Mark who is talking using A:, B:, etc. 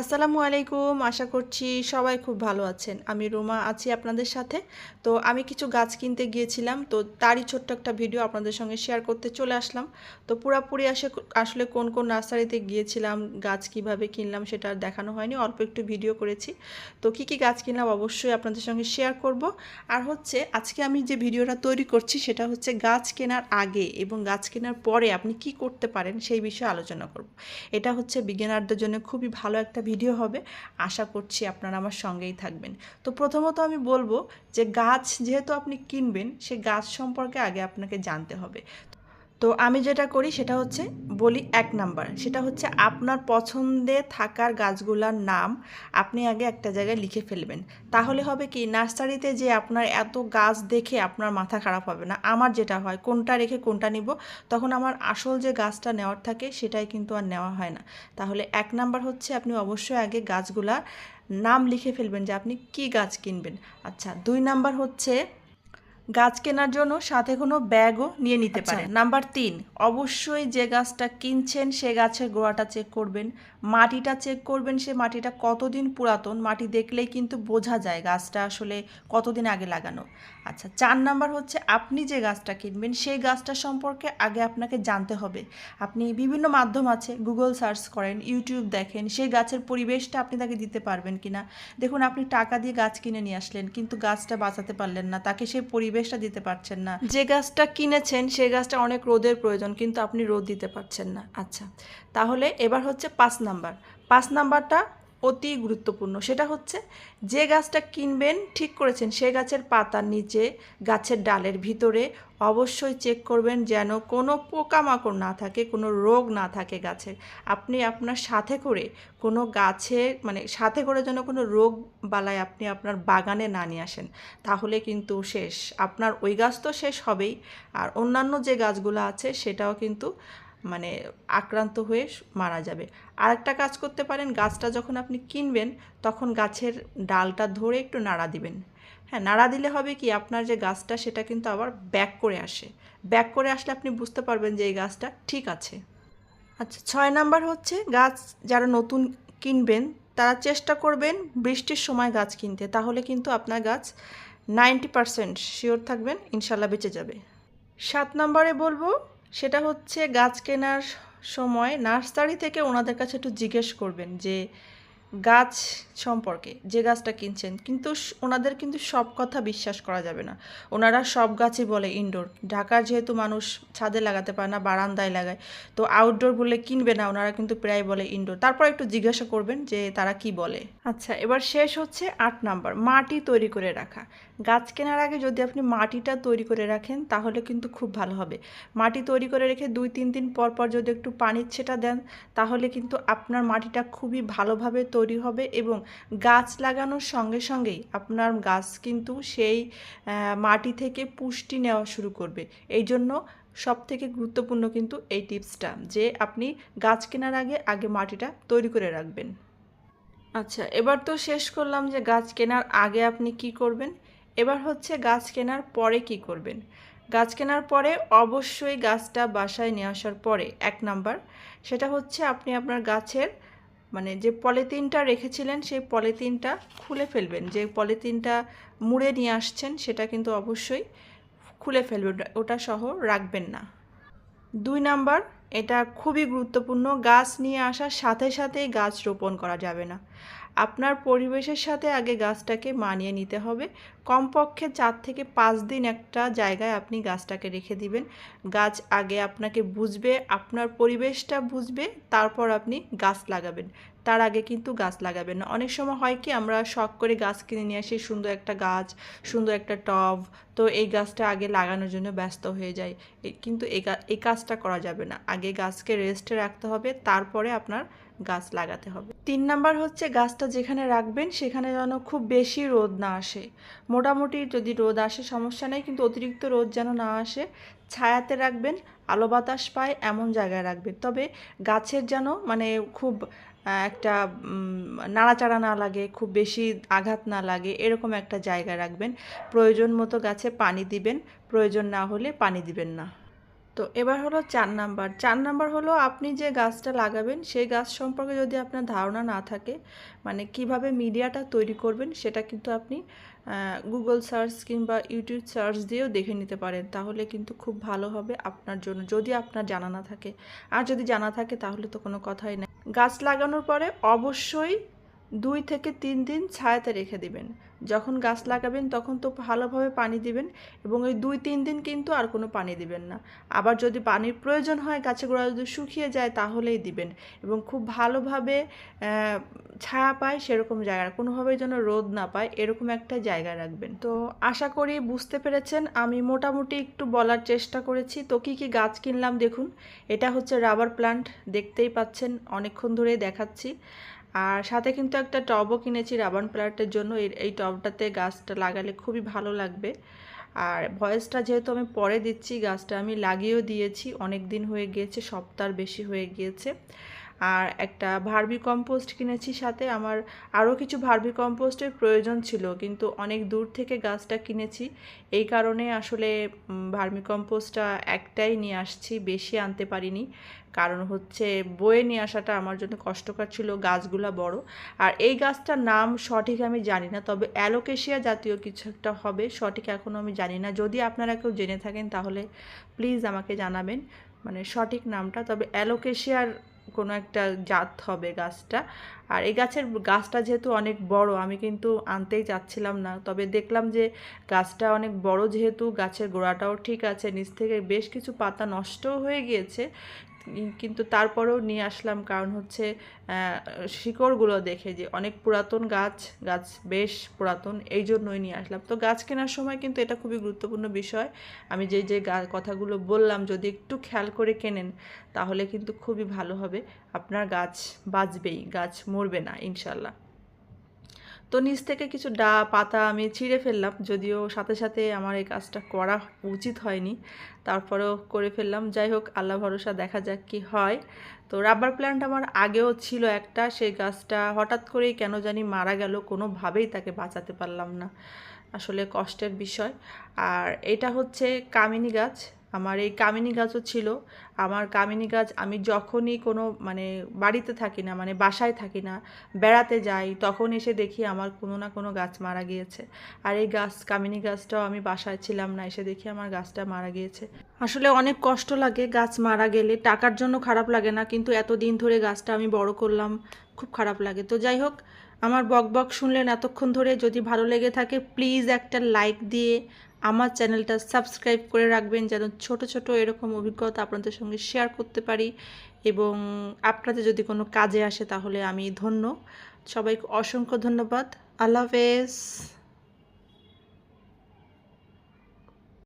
A: আসসালামু আলাইকুম, আশা করছি সবাই খুব ভালো আছেন। আমি রোমা আছি আপনাদের সাথে। তো আমি কিছু গাছ কিনতে গিয়েছিলাম, তো তারই ছোট্ট একটা ভিডিও আপনাদের সঙ্গে শেয়ার করতে চলে আসলাম। তো পুরাপুরি আসে আসলে কোন কোন নার্সারিতে গিয়েছিলাম, গাছ কীভাবে কিনলাম সেটা আর দেখানো হয়নি, অল্প একটু ভিডিও করেছি। তো কি কি গাছ কিনলাম অবশ্যই আপনাদের সঙ্গে শেয়ার করব। আর হচ্ছে, আজকে আমি যে ভিডিওটা তৈরি করছি সেটা হচ্ছে গাছ কেনার আগে এবং গাছ কেনার পরে আপনি কি করতে পারেন সেই বিষয়ে আলোচনা করব। এটা হচ্ছে বিজ্ঞানারদের জন্য খুবই ভালো একটা ভিডিও হবে। আশা করছি আপনারা আমার সঙ্গেই থাকবেন। তো প্রথমত আমি বলব যে গাছ যেহেতু আপনি কিনবেন, সে গাছ সম্পর্কে আগে আপনাকে জানতে হবে। তো আমি যেটা করি সেটা হচ্ছে বলি এক নাম্বার। সেটা হচ্ছে আপনার পছন্দে থাকার গাছগুলোর নাম আপনি আগে একটা জায়গায় লিখে ফেলবেন। তাহলে হবে কি, নার্সারিতে যে আপনার এত গাছ দেখে আপনার মাথা খারাপ হবে না। আমার যেটা হয়, কোনটা রেখে কোনটা নিব, তখন আমার আসল যে গাছটা নেওয়ার থাকে সেটাই কিন্তু আর নেওয়া হয় না। তাহলে এক নাম্বার হচ্ছে আপনি অবশ্যই আগে গাছগুলার নাম লিখে ফেলবেন যে আপনি কি গাছ কিনবেন। আচ্ছা দুই নাম্বার হচ্ছে গাছ কেনার জন্য সাথে কোনো ব্যাগও নিয়ে নিতে পারেন। নাম্বার তিন অবশ্যই যে গাছটা কিনছেন সে গাছের গোড়াটা চেক করবেন। মাটিটা চেক করবেন, সে মাটিটা কতদিন পুরাতন, মাটি দেখলেই কিন্তু বোঝা যায় গাছটা আসলে কতদিন আগে লাগানো। আচ্ছা চার নাম্বার হচ্ছে আপনি যে গাছটা কিনবেন, সেই গাছটা সম্পর্কে আগে আপনাকে জানতে হবে। আপনি বিভিন্ন মাধ্যম আছে গুগল সার্চ করেন ইউটিউব দেখেন, সেই গাছের পরিবেশটা আপনি তাকে দিতে পারবেন কিনা। দেখুন, আপনি টাকা দিয়ে গাছ কিনে নিয়ে আসলেন, কিন্তু গাছটা বাঁচাতে পারলেন না, তাকে সেই পরিবেশটা দিতে পারছেন না। যে গাছটা কিনেছেন সেই গাছটা অনেক রোদের প্রয়োজন, কিন্তু আপনি রোদ দিতে পারছেন না। আচ্ছা তাহলে এবার হচ্ছে পাঁচ নাম্বার। পাঁচ নাম্বারটা অতি গুরুত্বপূর্ণ। সেটা হচ্ছে, যে গাছটা কিনবেন, ঠিক করেছেন, সে গাছের পাতার নিচে, গাছের ডালের ভিতরে অবশ্যই চেক করবেন যেন কোনো পোকামাকড় না থাকে, কোনো রোগ না থাকে গাছের। আপনি আপনার সাথে করে কোনো গাছে মানে সাথে করে যেন কোনো রোগ বালায় আপনি আপনার বাগানে না নিয়ে আসেন, তাহলে কিন্তু শেষ। আপনার ওই গাছ তো শেষ হবেই। আর অন্যান্য যে গাছগুলো আছে, সেটাও কিন্তু মানে আক্রান্ত হয়ে মারা যাবে। আরেকটা কাজ করতে পারেন, গাছটা যখন আপনি কিনবেন, তখন গাছের ডালটা ধরে একটু নাড়া দিবেন। হ্যাঁ নাড়া দিলে হবে কি, আপনার যে গাছটা, সেটা কিন্তু আবার ব্যাক করে আসে। ব্যাক করে আসলে আপনি বুঝতে পারবেন যে এই গাছটা ঠিক আছে। আচ্ছা ছয় নাম্বার হচ্ছে গাছ যারা নতুন কিনবেন, তারা চেষ্টা করবেন বৃষ্টির সময় গাছ কিনতে। তাহলে কিন্তু আপনার গাছ নাইনটি পারসেন্ট শিওর থাকবেন, ইনশাল্লাহ বেঁচে যাবে। সাত নম্বরে বলব সেটা হচ্ছে গাছ কেনার সময় নার্সারি থেকে ওনাদের কাছে একটু জিজ্ঞেস করবেন যে গাছ সম্পর্কে যে গাছটা কিনছেন। কিন্তু ওনাদের কিন্তু সব কথা বিশ্বাস করা যাবে না। ওনারা সব গাছই বলে ইনডোর ঢাকার যেহেতু মানুষ ছাদে লাগাতে পারে না, বারান্দায় লাগায়। তো আউটডোর বলে কিনবে না, ওনারা কিন্তু প্রায় বলে ইনডোর তারপর একটু জিজ্ঞাসা করবেন যে তারা কি বলে। আচ্ছা এবার শেষ হচ্ছে আট নাম্বার। মাটি তৈরি করে রাখা। গাছ কেনার আগে যদি আপনি মাটিটা তৈরি করে রাখেন, তাহলে কিন্তু খুব ভালো হবে। মাটি তৈরি করে রেখে দুই, তিন দিন পর পর যদি একটু পানির ছেটা দেন, তাহলে কিন্তু আপনার মাটিটা খুবই ভালোভাবে তৈরি হবে এবং গাছ লাগানোর সঙ্গে সঙ্গেই আপনার গাছ কিন্তু সেই মাটি থেকে পুষ্টি নেওয়া শুরু করবে। এই জন্য সব থেকে গুরুত্বপূর্ণ কিন্তু এই টিপসটা যে আপনি গাছ কেনার আগে আগে মাটিটা তৈরি করে রাখবেন। আচ্ছা এবার তো শেষ করলাম যে গাছ কেনার আগে আপনি কি করবেন? এবার হচ্ছে গাছ কেনার পরে কি করবেন? গাছ কেনার পরে অবশ্যই গাছটা বাসায় নিয়ে আসার পরে, এক নাম্বার, সেটা হচ্ছে আপনি আপনার গাছের মানে যে পলিথিনটা রেখেছিলেন, সেই পলিথিনটা খুলে ফেলবেন। যে পলিথিনটা মুড়ে নিয়ে আসছেন, সেটা কিন্তু অবশ্যই খুলে ফেলবেন। ওটা- সহ রাখবেন না। দুই নাম্বার, এটা খুবই গুরুত্বপূর্ণ, গাছ নিয়ে আসার সাথে সাথেই গাছ রোপণ করা যাবে না। আপনার পরিবেশের সাথে আগে গাছটাকে মানিয়ে নিতে হবে। কমপক্ষে চার থেকে পাঁচ দিন একটা জায়গায় আপনি গাছটাকে রেখে দিবেন। গাছ আগে আপনাকে বুঝবে, আপনার পরিবেশটা বুঝবে, তারপর আপনি গাছ লাগাবেন। তার আগে কিন্তু গাছ লাগাবেন না। অনেক সময় হয় কি, আমরা শখ করে গাছ কিনে নিয়ে আসি, সুন্দর একটা গাছ, সুন্দর একটা টব, তো এই গাছটা আগে লাগানোর জন্য ব্যস্ত হয়ে যায়। কিন্তু এই কাজটা করা যাবে না। আগে গাছকে রেস্টে রাখতে হবে, তারপরে আপনার গাছ লাগাতে হবে। তিন নাম্বার হচ্ছে গাছটা যেখানে রাখবেন সেখানে যেন খুব বেশি রোদ না আসে। মোটামুটি যদি রোদ আসে সমস্যা নেই, কিন্তু অতিরিক্ত রোদ যেন না আসে, ছায়াতে রাখবেন, আলো বাতাস পায়, এমন জায়গায় রাখবেন। তবে গাছের যেন মানে খুব একটা নাড়াচাড়া না লাগে, খুব বেশি আঘাত না লাগে, এরকম একটা জায়গায় রাখবেন। প্রয়োজন মতো গাছে পানি দিবেন, প্রয়োজন না হলে পানি দিবেন না। তো এবার হলো চার নাম্বার। চার নাম্বার হলো আপনি যে গাছটা লাগাবেন, সেই গাছ সম্পর্কে যদি আপনার ধারণা না থাকে মানে কীভাবে মিডিয়াটা তৈরি করবেন, সেটা কিন্তু আপনি গুগল সার্চ কিংবা ইউটিউব সার্চ দিয়েও দেখে নিতে পারেন। তাহলে কিন্তু খুব ভালো হবে আপনার জন্য, যদি আপনার জানা না থাকে। আর যদি জানা থাকে, তাহলে তো কোনো কথাই নেই। গাছ লাগানোর পরে অবশ্যই দুই থেকে তিন দিন ছায়াতে রেখে দিবেন। যখন গাছ লাগাবেন, তখন তো ভালোভাবে পানি দিবেন এবং ওই দুই তিন দিন কিন্তু আর কোনো পানি দিবেন না। আবার যদি পানির প্রয়োজন হয় গাছের গোড়া যদি শুকিয়ে যায়, তাহলেই দিবেন এবং খুব ভালোভাবে ছায়া পায় সেরকম জায়গা কোনোভাবেই যেন রোদ না পায়, এরকম একটা জায়গা রাখবেন। তো আশা করি বুঝতে পেরেছেন, আমি মোটামুটি একটু বলার চেষ্টা করেছি। তো কী কী গাছ কিনলাম দেখুন। এটা হচ্ছে রাবার প্লান্ট, দেখতেই পাচ্ছেন, অনেকক্ষণ ধরেই দেখাচ্ছি। আর সাথে কিন্তু একটা টবও কিনেছি রাবান প্লান্টের জন্য। এই টবটাতে গাছটা লাগালে খুবই ভালো লাগবে। আর ভয়েসটা যেহেতু আমি পরে দিচ্ছি, গাছটা আমি লাগিয়েও দিয়েছি। অনেক দিন হয়ে গিয়েছে, সপ্তাহ বেশি হয়ে গিয়েছে। আর একটা ভার্মি কম্পোস্ট কিনেছি সাথে। আমার আরও কিছু ভার্মি কম্পোস্টের প্রয়োজন ছিল, কিন্তু অনেক দূর থেকে গাছটা কিনেছি। এই কারণে আসলে ভার্মি কম্পোস্টটা একটাই নিয়ে আসছি, বেশি আনতে পারিনি। কারণ হচ্ছে, বয়ে নিয়ে আসাটা আমার জন্য কষ্টকর ছিল, গাছগুলা বড়। আর এই গাছটার নাম সঠিক আমি জানি না, তবে অ্যালোকেশিয়া জাতীয় কিছু একটা হবে, সঠিক এখনও আমি জানি না। যদি আপনারা কেউ জেনে থাকেন, তাহলে প্লিজ আমাকে জানাবেন মানে সঠিক নামটা। তবে অ্যালোকেশিয়ার কোনো একটা জাত হবে গাছটা। আর এই গাছের গাছটা যেহেতু অনেক বড়, আমি কিন্তু আনতেই চাচ্ছিলাম না। তবে দেখলাম যে গাছটা অনেক বড় যেহেতু, গাছের গোড়াটাও ঠিক আছে, নিচ থেকে বেশ কিছু পাতা নষ্টও হয়ে গিয়েছে। কিন্তু তারপরেও নিয়ে আসলাম কারণ হচ্ছে শিকড়গুলো দেখে যে অনেক পুরাতন গাছ গাছ বেশ পুরাতন, এই জন্যই নিয়ে আসলাম। তো গাছ কেনার সময় কিন্তু এটা খুবই গুরুত্বপূর্ণ বিষয়। আমি যে যে কথাগুলো বললাম, যদি একটু খেয়াল করে কেনেন, তাহলে কিন্তু খুবই ভালো হবে। আপনার গাছ বাঁচবেই, গাছ মরবে না, ইনশাল্লাহ। তো নিচ থেকে কিছু ডা, পাতা আমি ছিঁড়ে ফেললাম, যদিও সাথে সাথে আমার এই কাজটা করা উচিত হয়নি। তারপরেও করে ফেললাম। যাই হোক, আল্লাহ ভরসা, দেখা যাক কি হয়। তো রাবার প্ল্যান্ট আমার আগেও ছিল একটা, সেই গাছটা হঠাৎ করেই কেন জানি মারা গেল, কোনোভাবেই তাকে বাঁচাতে পারলাম না। আসলে কষ্টের বিষয়। আর এটা হচ্ছে কামিনী গাছ। আমার এই কামিনী গাছও ছিল। আমার কামিনী গাছ আমি যখনই কোনো মানে বাড়িতে থাকি না মানে বাসায় থাকি না, বেড়াতে যাই, তখন এসে দেখি আমার কোনো না কোনো গাছ মারা গিয়েছে। আর এই গাছ, কামিনী গাছটাও আমি বাসায় ছিলাম না, এসে দেখি আমার গাছটা মারা গিয়েছে। আসলে অনেক কষ্ট লাগে গাছ মারা গেলে, টাকার জন্য খারাপ লাগে না, কিন্তু এতদিন ধরে গাছটা আমি বড় করলাম, খুব খারাপ লাগে। তো যাই হোক, আমার বক বক শুনলেন এতক্ষণ ধরে, যদি ভালো লেগে থাকে প্লিজ একটা লাইক দিয়ে আমার চ্যানেলটা সাবস্ক্রাইব করে রাখবেন যেন ছোট ছোট এরকম অভিজ্ঞতা আপনাদের সঙ্গে শেয়ার করতে পারি এবং আপনাদের যদি কোনো কাজে আসে তাহলে আমি ধন্য। সবাইকে অসংখ্য ধন্যবাদ। আল্লাহ হাফেজ।